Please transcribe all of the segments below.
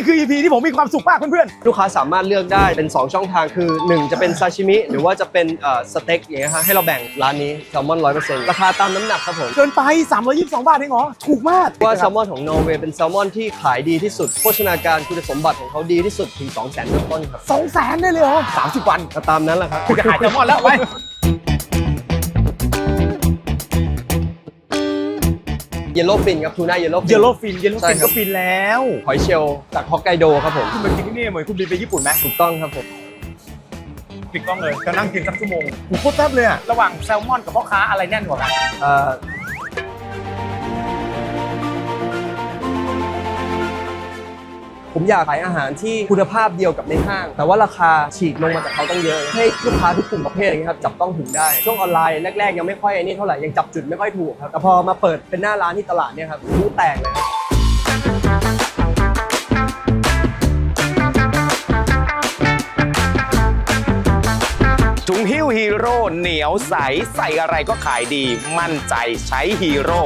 นี่คือ EP ที่ผมมีความสุขมากเพื่อนลูกค้าสามารถเลือกได้เป็น 2 ช่องทางคือ 1 จะเป็นซาชิมิ หรือว่าจะเป็นเอ่อสเต็กอย่างเงี้ยฮะให้เราแบ่งร้านนี้แซลมอน100%ราคาตามน้ำหนักครับผม ๆ เกินไป 322 บาทเองเหรอ ถูกมากว่าแซลมอนของนอร์เวย์เป็นแซลมอนที่ขายดีที่สุด โภชนาการคุณสมบัติของเขาดีที่สุดถึง2 0 0 0 0 0ต้นครับสองแสนได้เลยเหรอ 30 วันก็ตามนั้นแหละครับคุณจะขายแซลมอนแล้วไป เยลโล่ฟินครับทูน่าเยลโล่ฟิน เยลโล่ฟินเยลโล่ใช่ฟินครับ ก็ฟินแล้วหอยเชลล์จากฮอกไกโดครับผม คุณมากินที่นี่เหมือนคุณบินไปญี่ปุ่นไหมถูกต้องครับผม ปิดกล้องเลยจะนั่งกินสักชั่วโมงผมโคตรแซ่บเลยอะระหว่างแซลมอนกับพ่อค้าอะไรแน่นกว่ากันเอ่อ ผมอยากขายอาหารที่คุณภาพเดียวกับในห้าง แต่ว่าราคาฉีกลงมาจากเขาต้องเยอะ ให้ลูกค้าทุกกลุ่มประเภทอย่างเงี้ยครับจับต้องถึงได้ ช่วงออนไลน์แรกๆยังไม่ค่อยไอ้นี่เท่าไหร่ยังจับจุดไม่ค่อยถูกครับแต่พอมาเปิดเป็นหน้าร้านที่ตลาดเนี่ยครับรู้แตกเลยถุงหิ้วฮีโร่เหนียวใสใส่อะไรก็ขายดี มั่นใจใช้ฮีโร่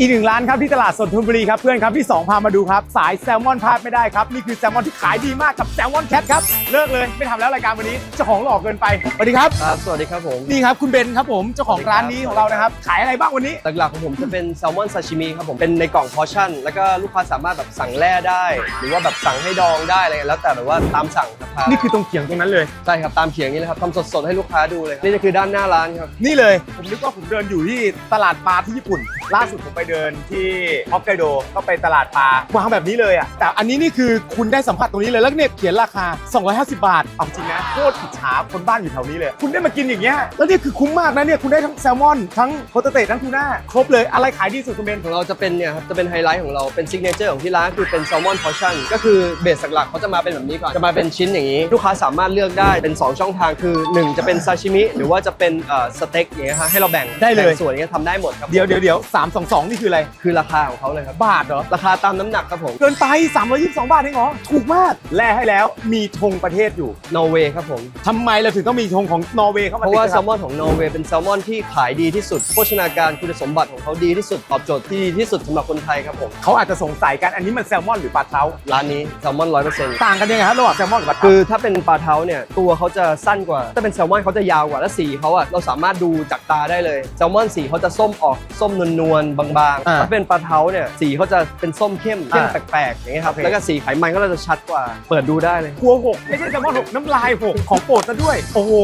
อีกหนึ่งร้านครับที่ตลาดสดธนบุรีครับเพื่อนครับที่สองพามาดูครับ สายแซลมอนพลาดไม่ได้ครับ นี่คือแซลมอนที่ขายดีมากกับแซลมอนแคทครับ เลิกเลยไม่ทำแล้วรายการวันนี้เจ้าของหลอกเกินไปสวัสดีครับ ครับ สวัสดีครับผม นี่ครับคุณเบนครับผมเจ้าของร้านนี้ของเรานะครับ ขายอะไรบ้างวันนี้ หลักๆของผมจะเป็นแซลมอนซาชิมิครับผม เป็นในกล่องพอร์ชั่น แล้วก็ลูกค้าสามารถแบบสั่งแร่ได้ หรือว่าแบบสั่งให้ดองได้อะไรเงี้ยแล้วแต่แบบว่าตามสั่งครับนี่คือตรงเขียงตรงนั้นเลยใช่ครับตามเขียงนี้เลยครับทำสดๆให้ลูกค้าดูเลยนี่จะคือด้านหน้าร้านครับนี่เลยผมนึกว่าผมเดินอยู่ที่ตลาดปลาที่ญี่ปุ่น ล่าสุดผมไปเดินที่ฮอกไกโดก็ไปตลาดปลาวางแบบนี้เลยอะแต่อันนี้นี่คือคุณได้สัมผัสตรงนี้เลยแล้วเนี่ยเขียนราคา 250 บาทเอาจริงนะโคตรอิจฉาคนบ้านอยู่แถวนี้เลย คุณได้มากินอย่างเงี้ยแล้วนี่คือคุ้มมากนะเนี่ยคุณได้ทั้งแซลมอนทั้งโคตเตะทั้งทูน่าครบเลยอะไรขายดีสุดคุณเบนของเราจะเป็นเนี่ยครับจะเป็นไฮไลท์ของเราเป็นซิกเนเจอร์ของที่ร้านคือเป็นแซลมอนพอร์ชั่นก็คือเบสหลักๆเขาจะมาเป็นแบบนี้ก่อนจะมาเป็นชิ้นอย่างนี้ ลูกค้าสามารถเลือกได้เป็น 2 ช่องทางคือ 1 จะเป็นซาชิมิหรือว่าจะเป็นเอ่อสเต็กอย่างเงี้ยฮะให้เราแบ่งได้เลย แบ่งส่วนอย่างเงี้ยทำได้หมดครับ เดี๋ยวเดี๋ยวเดี๋ยวสามสองสองนี่คืออะไร คือราคาของเขาเลยครับ บาทเหรอ ราคาตามน้ำหนักครับผม เกินไป 322 บาทเองเหรอ ถูกมาก แลให้แล้ว มีธงประเทศอยู่ นอร์เวย์ครับผม ทำไมเราถึงต้องมีธงของนอร์เวย์เข้ามาเพราะว่าติดแซคลมอนของนอร์เวย์เป็นแซลมอนที่ขายดีที่สุด โภชนาการคุณสมบัติของเขาดีที่สุด ตอบโจทย์ที่ดีที่สุดสำหรับคนไทยครับผม เขาอาจจะสงสัยกัน อันนี้มันแซลมอนหรือปลาเท้า ร้านนี้แซลมอนร้อยเปอร์เซ็นต์ต่างกันยังไงครับระหว่างแซลมอนกับปลาเท้า คือถ้าเป็นปลาเท้าเนี่ยตัวเขาจะสั้นกว่า ถ้าเป็นแซลมอนเขาจะยาวกว่า และสีเขาอะเราสามารถดูจากตาได้เลย แซลมอนสีเขาจะส้มออกส้มนวลๆบางๆอ่าถ้าเป็นปลาเท้าเนี่ยสีเขาจะเป็นส้มเข้มเข้มอ่าแปลกๆอย่างเงี้ยครับโอเคแล้วก็สีไขมันเขาจะชัดกว่า เปิดดูได้เลย ครัวหกไม่ใช่แซลมอนหกน้ำลายหกของโปรดซะด้วย โอ้โห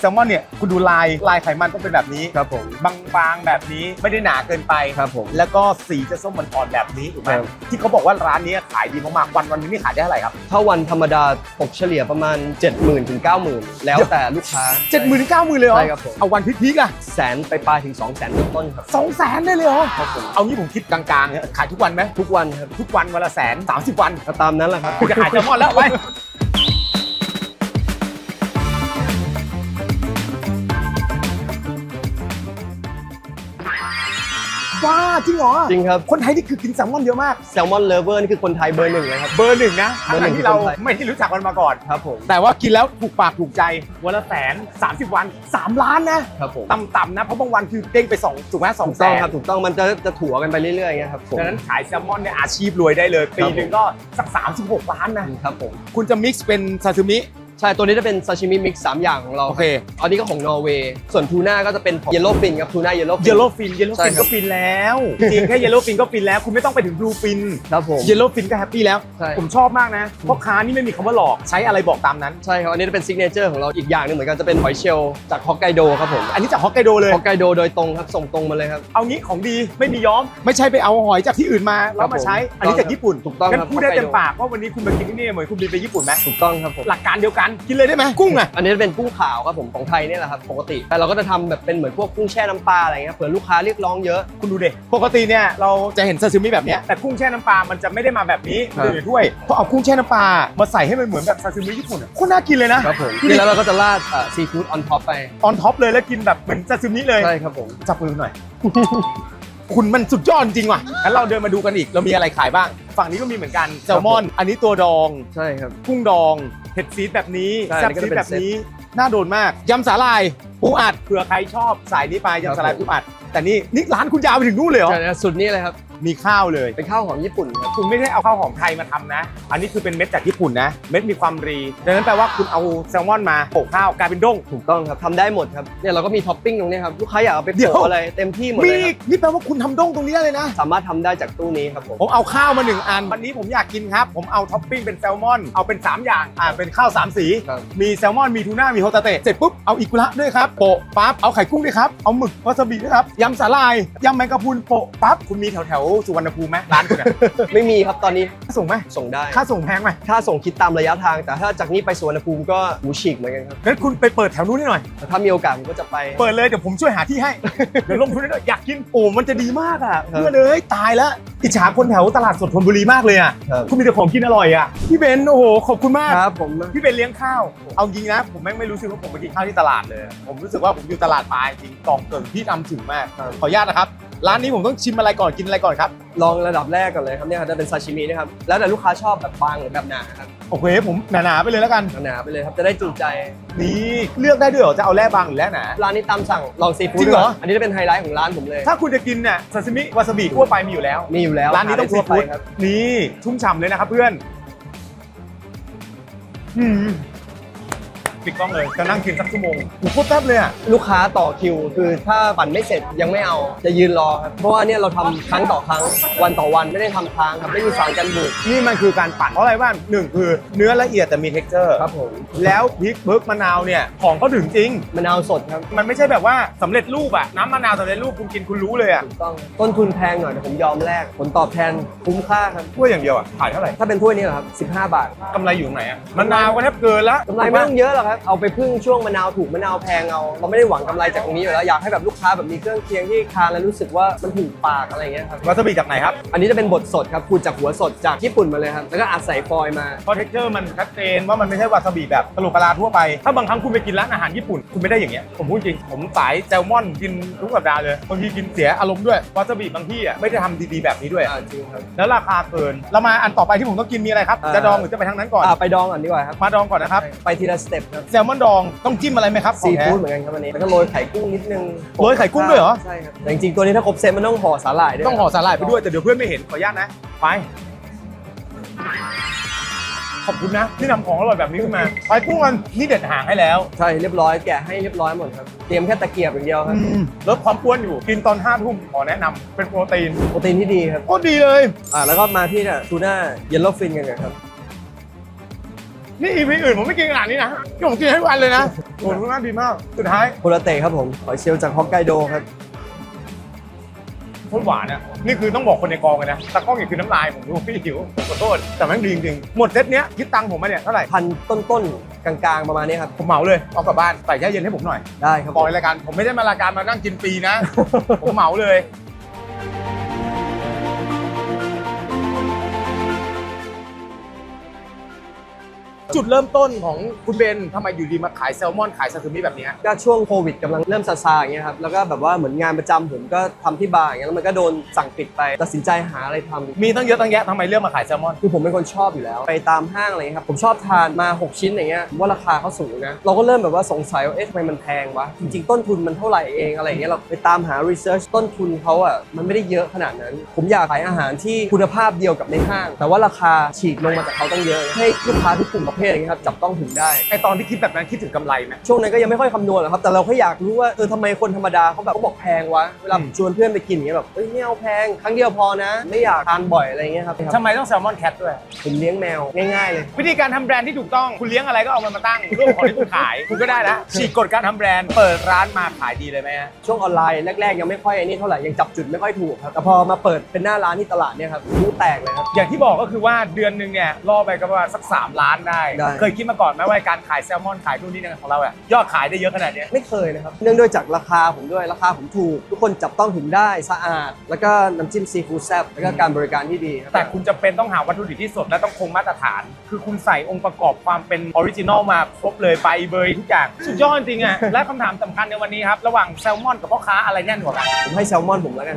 แซลมอนเนี่ยคุณดูลายลายไขมันต้องเป็นแบบนี้ครับผมบางๆแบบนี้ไม่ได้หนาเกินไป ครับผม แล้วก็สีจะส้มอ่อนๆแบบนี้ถูกไหมครับ ที่เขาบอกว่าร้านนี้ขายดีมากๆวันวันๆนึงนี่ขายได้เท่าไหร่ครับ ถ้าวันธรรมดาตกเฉลี่ยประมาณ 70,000ถึง90,000 แล้วแต่ลูกค้า เจ็ดหมื่นเก้าหมื่นเลยเหรอใช่ครับผม เอาวันพีคๆอะแสนไปปลายถึง 2 0 0แสนต้นๆครับ สองแสนได้เลยเหรอครับผม เอางี้ผมคิดกลางๆเนี่ยขายทุกวันไหมทุกวันครับ ทุกวันวันละแสนสามสิบวันก็ตามนั้นแหละครับคุณจะขายแซลมอนแล้วไป ว้าจริงเหรอจริงครับ คนไทยนี่คือกินแซลมอนเยอะมาก แซลมอนเลเวอร์นี่คือคนไทยเบอร์หนึ่งเลยครับ เบอร์หนึ่งนะเบอร์หนึ่ทั้งงที่เราคือคนไทยไม่ได้รู้จักมันมาก่อน ครับผม แต่ว่ากินแล้วถูกปากถูกใจ วันละแสน30วัน3ล้านนะครับผม ต่ำๆนะ เพราะบางวันคือเด้งไป2ถูกไหมสองถูกแสต้องนครับ ถูกต้อง มันจะจะถัวกันไปเรื่อยๆอย่างเงี้ยครับผมดังนั้นขายแซลมอนเนี่ยอาชีพรวยได้เลย ปีหนึ่งก็สัก36ล้านนะครับผม คุณจะมิกซ์เป็นซาซิมิ ใช่ตัวนี้จะเป็นซาชิมิมิกซ์สามอย่างของเราโอเค อันนี้ก็ของนอร์เวย์ส่วนทูน่าก็จะเป็นเยลโล่ฟินครับทูน่าเยลโล่ฟินเยลโล่ฟินเยลโล่ใช่ฟินครับ ก็ฟินแล้วจริงแค่เยลโล่ฟินก็ฟินแล้วคุณไม่ต้องไปถึงบลูฟินครับผม เยลโล่ฟินก็แฮปปี้แล้ว ใช่ ผมชอบมากนะเพราะค้านี่ไม่มีคำว่าหลอกใช้อะไรบอกตามนั้น ใช่ครับ อันนี้จะเป็นซิกเนเจอร์ของเราอีกอย่างหนึงเหมือนกันจะเป็นหอยเชลล์จากฮอกไกโดครับผมอันนี้จากฮอกไกโดเลย ฮอกไกโดโดยตรงครับส่งตรงมาเลยครับ เอางี้ของดีไม่มีย้อม ไม่ใช่ไปเอาหอยจากที่อื่นมาแล้วมาใช้ครับผมอันนี้จากญี่ปุ่นถูกต้องงั้ครับนพูดได้เต็ม Hokkaido ปากว่าวันนี้คุณมากินที่นี่เหมือนคุณบินไปญี่ปุ่นไหมถูกต้องครับผม หลักการเดียวกันกินเลยได้ไหมกุ้งอะอันนี้จะเป็นกุ้งขาวครับผมของไทยเนี่ยแหละครับปกติ แต่เราก็จะทำแบบเป็นเหมือนพวกกุ้งแช่น้ำปลาอะไรเงี้ยเผื่อลูกค้าเรียกร้องเยอะ คุณดูเด็ปกติเนี่ยเราจะเห็นซาซิมิแบบเนี้ยแต่กุ้งแช่น้ำปลา มันจะไม่ได้มาแบบนี้ครับ อยู่ในถ้วยเพราะเอากุ้งแช่น้ำปลามาใส่ให้มันเหมือนแบบซาซิมิญี่ปุ่นอะโคตรน่ากินเลยนะครับผมดูดิแล้วเราก็จะราดซีฟู้ดออนท็อปไป ออนท็อปเลยแล้วกินแบบเหมือนซาซิมิเลย ใช่ครับผม จับมือหน่อย คุณมันสุดยอดจริงว่ะงั้นเราเดินมาดูกันอีก เรามีอะไรขายบ้าง ฝั่งนี้ก็มีเหมือนกันแซลมอน อันนี้ตัวดอง ใช่ครับ กุ้งดอง เห็ดซีดแบบนี้ใช่แซ่บอันนี้ก็ซีจะดเป็นแบบนี้ น่าโดนมาก ยำสาลายปูอัด เผื่อใครชอบสายนี้ไปครับยำสาลายผมปูอัด แต่นี่นี่ร้านคุณยาวไปถึงนู่นเลยเหรอเดี๋ยวสุดนี้เลยครับ มีข้าวเลย เป็นข้าวหอมญี่ปุ่นครับ คุณไม่ได้เอาข้าวหอมไทยมาทำนะ อันนี้คือเป็นเม็ดจากญี่ปุ่นนะ เม็ดมีความรีดังนั้นแปลว่าคุณเอาแซลมอนมาโปะข้าวกลายเป็นด้ง ถูกต้องครับทำได้หมดครับ เนี่ยเราก็มีท็อปปิ้งตรงนี้ครับ ลูกค้าอยากเอาไปเดี๋ยว โปะอะไรเต็มที่หมดมีเลยคอีรับกนี่แปลว่าคุณทำด้งตรงนี้ได้เลยนะ สามารถทำได้จากตู้นี้ครับผม ผมเอาข้าวมาหนึ่งอัน วันนี้ผมอยากกินครับ ผมเอาท็อปปิ้งเป็นแซลมอน เอาเป็น 3 อย่าง อ่า เป็นข้าว 3 สี ครับ มีแซลมอน มีทูน่า มีโฮตาเตะ เสร็จปุ๊บ เอาอิกุระด้วยครับ โปะปั๊บ เอาไข่กุ้งด้วยครับ เอาหมึกวาซาบิด้วยครับ ยำสาลาย ยำแมงกะพรุนโปะปั๊บ คุณมีแถวแถวๆสุวรรณภูมิไหมร้านคุณอะ ไม่มีครับตอนนี้ค่าส่งไหมส่งได้ ค่าส่งแพงไหมค่าส่งคิดตามระยะทาง แต่ถ้าจากนี้ไปสุวรรณภูมิก็หูฉีกเหมือนกันครับงั้นคุณไปเปิดแถวนู้นให้หน่อย แต่ถ้ามีโอกาสผมก็จะไป เปิดเลยเดี๋ยวผมช่วยหาที่ให้ เดี๋ยวลงทุนให้หน่อยอยากกินโอ้มันจะดีมากอะครับเพื่อนเอ้ยตายแล้วอิจฉาคนแถวตลาดสดธนบุรีมากเลยอะครับ คุณมีแต่ของกินอร่อยอะพี่เบนโอ้โหขอบคุณมาก ครับผม พี่เบนเลี้ยงข้าว เอาจริงนะ ผมแม่งไม่รู้สึกว่าผมไปกินข้าวที่ตลาดเลย ผมรู้สึกว่าผมอยู่ตลาดปลาจริงกล่องเกิงพี่นำถึงมากครับขออนุญาตนะครับ ร้านนี้ผมต้องชิมอะไรก่อนกินอะไรก่อนครับ ลองระดับแรกก่อนเลยครับเนี่ยครับจะเป็นซาชิมินะครับ แล้วแต่ลูกค้าชอบแบบบางหรือแบบหนาครับโอเคผมหนาๆไปเลยแล้วกัน หนาๆไปเลยครับจะได้จุใจนี่เลือกได้ด้วยเหรอจะเอาแร่บางหรือแร่หนา ร้านนี้ตามสั่งลองซีฟู้ดจริงเหรออันนี้จะเป็นไฮไลท์ของร้านผมเลย ถ้าคุณจะกินเนี่ยซาซิมิวาซาบิทั่วไปมีอยู่แล้ว มีอยู่แล้วร้านนี้ต้องหซีได้ทั่วฟู้ดไปครับ นี่ชุ่มฉ่ำเลยนะครับเพื่อนอืม ปิดกล้องเลยจะนั่งกินสักชั่วโมงโอ้โหโคตรแซ่บเลยอะลูกค้าต่อคิว คือถ้าปั่นไม่เสร็จยังไม่เอาจะยืนรอครับเพราะว่าเนี่ยเราทำครั้งต่อครั้งวันต่อวันไม่ได้ทำค้างครับไม่มีสารกันบูดนี่มันคือการปั่นเพราะอะไรบ้างหนึ่งคือเนื้อละเอียดแต่มี texture ครับผมแล้วพริกเบิร์กมะนาวเนี่ยของเขาถึงจริง มะนาวสดครับมันไม่ใช่แบบว่าสำเร็จรูปอะน้ำมะนาวสำเร็จรูปคุณกินคุณรู้เลยอะถูกต้องต้นทุนแพงหน่อยแต่ผมยอมแลกผลตอบแทนคุ้มค่าครับถ้วยอย่างเดียวอะขายเท่าไหร่ถ้าเป็นถ้วยนี้เหรอครับ15 บาทกำไรอยู่ตรงไหนอะมะนาวก็แทบเกินละกำไรไม่ต้องเยอะหรอกครับเอาไปพึ่งช่วงมะนาวถูกมะนาวแพงเอาเราไม่ได้หวังกำไรจากตรงนี้อยู่แล้วอยากให้แบบลูกค้าแบบมีเครื่องเคียงที่ทานแล้วรู้สึกว่ามันถูกปากอะไรอย่างเงี้ยครับวาซาบิจากไหนครับอันนี้จะเป็นบดสดครับขูดจากหัวสดจากญี่ปุ่นมาเลยครับแล้วก็อัดใส่ฟอยล์มา เพราะ texture มันชัดเจนว่ามันไม่ใช่วาซาบิแบบตลกกะลาทั่วไป ถ้าบางครั้งคุณไปกินร้านอาหารญี่ปุ่น คุณไม่ได้อย่างเงี้ย ผมพูดจริง ผมสายแซลมอนกินทุกสัปดาห์เลย บางทีกินเสียอารมณ์ด้วย วาซาบิบางที่อะไม่ได้ทำดีๆแบบนี้ด้วย อ่าจริงครับ แล้วราคาเกินเรามาอันต่อไปที่ผมต้องกินมีอะไรครับ อ่า จะดองหรือจะไปทางนั้นก่อน อ่าไปดองก่อนดีกว่าครับ มาดองก่อนนะครับ ไปทีละสเต็ปครับแซลมอนดองต้องจิ้มอะไรไหมครับขอซีงแท้ฟู้ดเหมือนกันครับอันนี้แล้วก็โรยไข่กุ้งนิดนึงโรยไข่กุ้งด้วยเหรอใช่ครับแต่จริงๆตัวนี้ถ้าครบเซตมันต้องห่อสาหร่ายด้วยต้องห่อสาหร่ายไปด้วยแต่เดี๋ยวเพื่อนไม่เห็นขออนุญาตนะไปขอบคุณนะที่นำของอร่อยแบบนี้ขึ้นมาไปกุ้งกันนี่เด็ดหางให้แล้วใช่เรียบร้อยแกะให้เรียบร้อยหมดครับเตรียมแค่ตะเกียบอย่างเดียวครับลดความอ้วนอยู่กินตอนห้าทุ่มขอแนะนำเป็นโปรตีนโปรตีนที่ดีครับโคตรดีเลยอ่าแล้วก็มาที่เนี่ยทูน่าเยลโล่ฟินกันครับ นี่อีพีอื่นผมไม่กินขนาดนี้นะนี่ผมกินให้ทุกวันเลยนะโอ้โหทุกน่าดีมาก สุดท้ายโคราเตะครับผมหอยเชลล์จากฮอกไกโดครับ โคตรหวานอะ นี่คือต้องบอกคนในกองเลยนะตากล้องอย่าคือน้ำลายผมดูพี่หิวขอโทษ แต่แม่งดีจริงๆหมดเซตเนี้ยคิดตังค์ผมมาเนี่ยเท่าไหร่ พันต้นๆ กลางๆ ประมาณนี้ครับ ผมเหมาเลยเอากลับบ้านใส่แช่เย็นให้ผมหน่อยได้ครับปล่อยรายการผมไม่ได้มารายการมานั่งกินฟรีนะ ผมเหมาเลย จุดเริ่มต้นของคุณเบนทำไมอยู่ดีมาขายแซลมอนขายซาซิมิแบบเนี้ยก็ช่วงโควิดกำลังเริ่มซาซาอย่างเงี้ยครับแล้วก็แบบว่าเหมือนงานประจำผมก็ทำที่บาร์อย่างเงี้ยแล้วมันก็โดนสั่งปิดไปตัดสินใจหาอะไรทำมีตั้งเยอะตั้งแยะทำไมเลือกมาขายแซลมอน คือผมเป็นคนชอบอยู่แล้ว ไปตามห้างอะไรเงี้ยครับผมชอบทานมา 6 ชิ้นอย่างเงี้ยผมว่าราคาเขาสูงนะเราก็เริ่มแบบว่าสงสัยว่าเอ๊ะทำไมมันแพงวะจริงๆต้นทุนมันเท่าไหร่เองอะไรเงี้ยเราไปตามหา research ต้นทุนเขาอะมันไม่ได้เยอะขนาดนั้น ผมอยากขายอาหารที่คุณภาพเดียวกับในห้าง แต่ว่าราคาฉีกลงมาจากเขาต้องเยอะ ให้ลูกค้าทุกกลุ่มประเภทอย่างเงี้ยครับจับต้องถึงได้ ไอตอนที่คิดแบบนั้นคิดถึงกำไรไหม ช่วงนั้นก็ยังไม่ค่อยคำนวณหรอกครับแต่เราแค่อยากรู้ว่าเออทำไมคนธรรมดาเขาแบบเขาบอกแพงวะเวลาอืมชวนเพื่อนไปกินอย่างเงี้ยแบบเฮ้ยไม่เอาแพงครั้งเดียวพอนะ ไม่อยากทานบ่อยอะไรเงี้ยครับทำไมต้องแซลมอนแคทด้วย ผมเลี้ยงแมวง่ายๆเลย วิธีการทำแบรนด์ที่ถูกต้องคุณเลี้ยงอะไรก็เอามันมาตั้งรูปของที่คุณขาย คุณก็ได้แล้วฉีกกฎการทำแบรนด์เปิดร้านมาขายดีเลยไหมฮะช่วงออนไลน์แรกๆ ยังไม่ค่อยไอ้นี่เท่าไหร่ยังจับจุดไม่ค่อยถูกครับแต่พอมาเปิดเป็นหน้าร้านที่ตลาดเนี่ยครับรู้แตกเลยครับ อย่างที่บอกก็คือว่าเดือนหนึ่งเนี่ยล่อไปก็ประมาณสัก 3 ล้านได้ได้ เคยคิดมาก่อนไหมว่าการขายแซลมอนขายนู่นนี่นั่นของเราอะยอดขายได้เยอะขนาดเนี้ย ไม่เคยนะครับ เนื่องด้วยจากราคาผมด้วยราคาผมถูก ทุกคนจับต้องถึงได้สะอาด แล้วก็น้ำจิ้มซีฟู้ดแซ่บแล้วก็การบริการที่ดีครับแต่คุณจะเป็นต้องหาวัตถุดิบที่สดและต้องคงมาตรฐาน คือคุณใส่องค์ประกอบความเป็นออริจินอลมาครบเลยไปเบยทุกอย่างสุดยอดจริงอะและคำถามสำคัญในวันนี้ครับระหว่างแซลมอนกับพ่อค้าอะไรแน่นกว่ากันผมให้แซลมอนผมแล้วกัน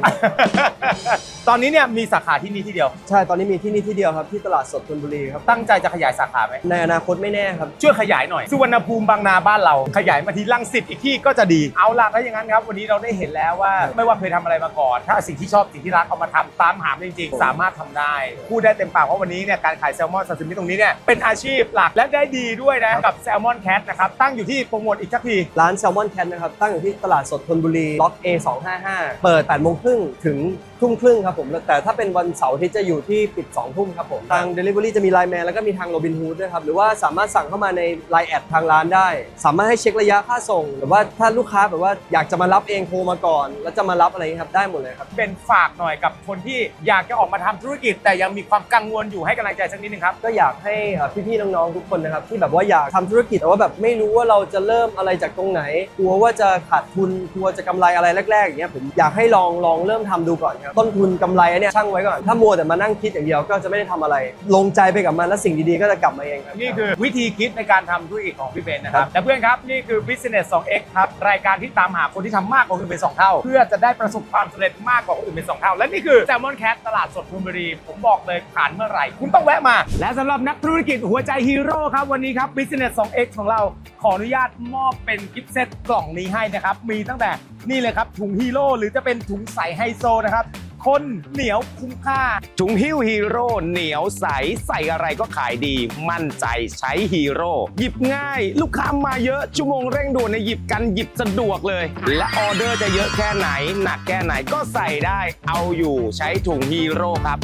ตอนนี้เนี่ยมีสาขาที่นี่ที่เดียว ใช่ตอนนี้มีที่นี่ที่เดียวครับที่ตลาดสดธนบุรีครับตั้งใจจะขยายสาขาไหมในอนาคตไม่แน่ครับ ช่วยขยายหน่อย สุวรรณภูมิบางนาบ้านเรา ขยายมาที่ลังสิตอีกที่ก็จะดี เอาล่ะถ้าอย่างนั้นครับ วันนี้เราได้เห็นแล้วว่าไม่ว่าเคยทำอะไรมาก่อน ถ้าสิ่งที่ชอบสิ่งที่รักเอามาทำตามหามันจริงๆ สามารถทำได้ พูดได้เต็มปากว่าวันนี้เนี่ยการขายแซลมอนซาซิมิตรงนี้เนี่ยเป็นอาชีพหลักและได้ดีด้วยนะกับแซลมอนแคทนะครับตั้งอยู่ที่โปรโมทอีกสักทีร้านแซลมอนแคทนะครับตั้งอยู่ที่ตลาดสดธนบุรีล็อก A 2 5 5เปิด8โมงครึ่งถึง ทุ่มครึ่งครับผม แต่ถ้าเป็นวันเสาร์อาที่จะอยู่ที่ปิด2ทุ่มครับผม ทาง Delivery จะมีไลน์แมนแล้วก็มีทางโรบินฮูดด้วยครับ หรือว่าสามารถสั่งเข้ามาในไลน์แอดทางร้านได้ สามารถให้เช็คระยะค่าส่ง หรือว่าถ้าลูกค้าแบบว่าอยากจะมารับเองโทรมาก่อน แล้วจะมารับอะไรอย่างเงี้ยครับได้หมดเลยครับ เป็นฝากหน่อยกับคนที่อยากจะออกมาทำธุรกิจ แต่ยังมีความกังวลอยู่ให้กำลังใจสักนิดนึงครับ ก็อยากให้เอ่อพี่ๆน้องๆทุกคนนะครับที่แบบว่าอยากทำธุรกิจแต่ว่าแบบไม่รู้ว่าเราจะเริ่มอะไรจากตรงไหน กลัวว่าจะขาดทุนกลัวจะกำไรอะไรแรกๆอย่างเงี้ยผมอยากให้ลองลองเริ่มทำดูก่อนครับต้นทุนกำไรอันเนี้ยช่างไว้ก่อน ถ้ามัวแต่มานั่งคิดอย่างเดียวก็จะไม่ได้ทำอะไร ลงใจไปกับมันแล้วสิ่งดีๆก็จะกลับมาเองครับนี่คือวิธีคิดในการทำธุรกิจของพี่เบนนะครับและเพื่อนครับนี่คือ Business 2x ครับรายการที่ตามหาคนที่ทำมากกว่าคนอื่นเป็น2เท่า เพื่อจะได้ประสบความสำเร็จมากกว่าคนอื่นเป็น2เท่า และนี่คือ Salmon Cat ตลาดสดพรมบุรีผมบอกเลยผ่านเมื่อไหร่ คุณต้องแวะมา และสำหรับนักธุรกิจหัวใจฮีโร่ครับวันนี้ครับ Business 2x ของเราขออนุญาตมอบเป็นกิฟต์เซตกล่องนี้ให้นะครับมีตั้งแต่นี่เลยครับถุงฮีโร่หรือจะเป็นถุงใสไฮโซนะครับ คนเหนียวคุ้มค่า ถุงหิ้วฮีโร่เหนียวใส ใส่อะไรก็ขายดี มั่นใจใช้ฮีโร่หยิบง่าย ลูกค้ามาเยอะชั่วโมงเร่งด่วนในยหยิบกันหยิบสะดวกเลย และออเดอร์จะเยอะแค่ไหน หนักแค่ไหนก็ใส่ได้ เอาอยู่ใช้ถุงฮีโร่ครับ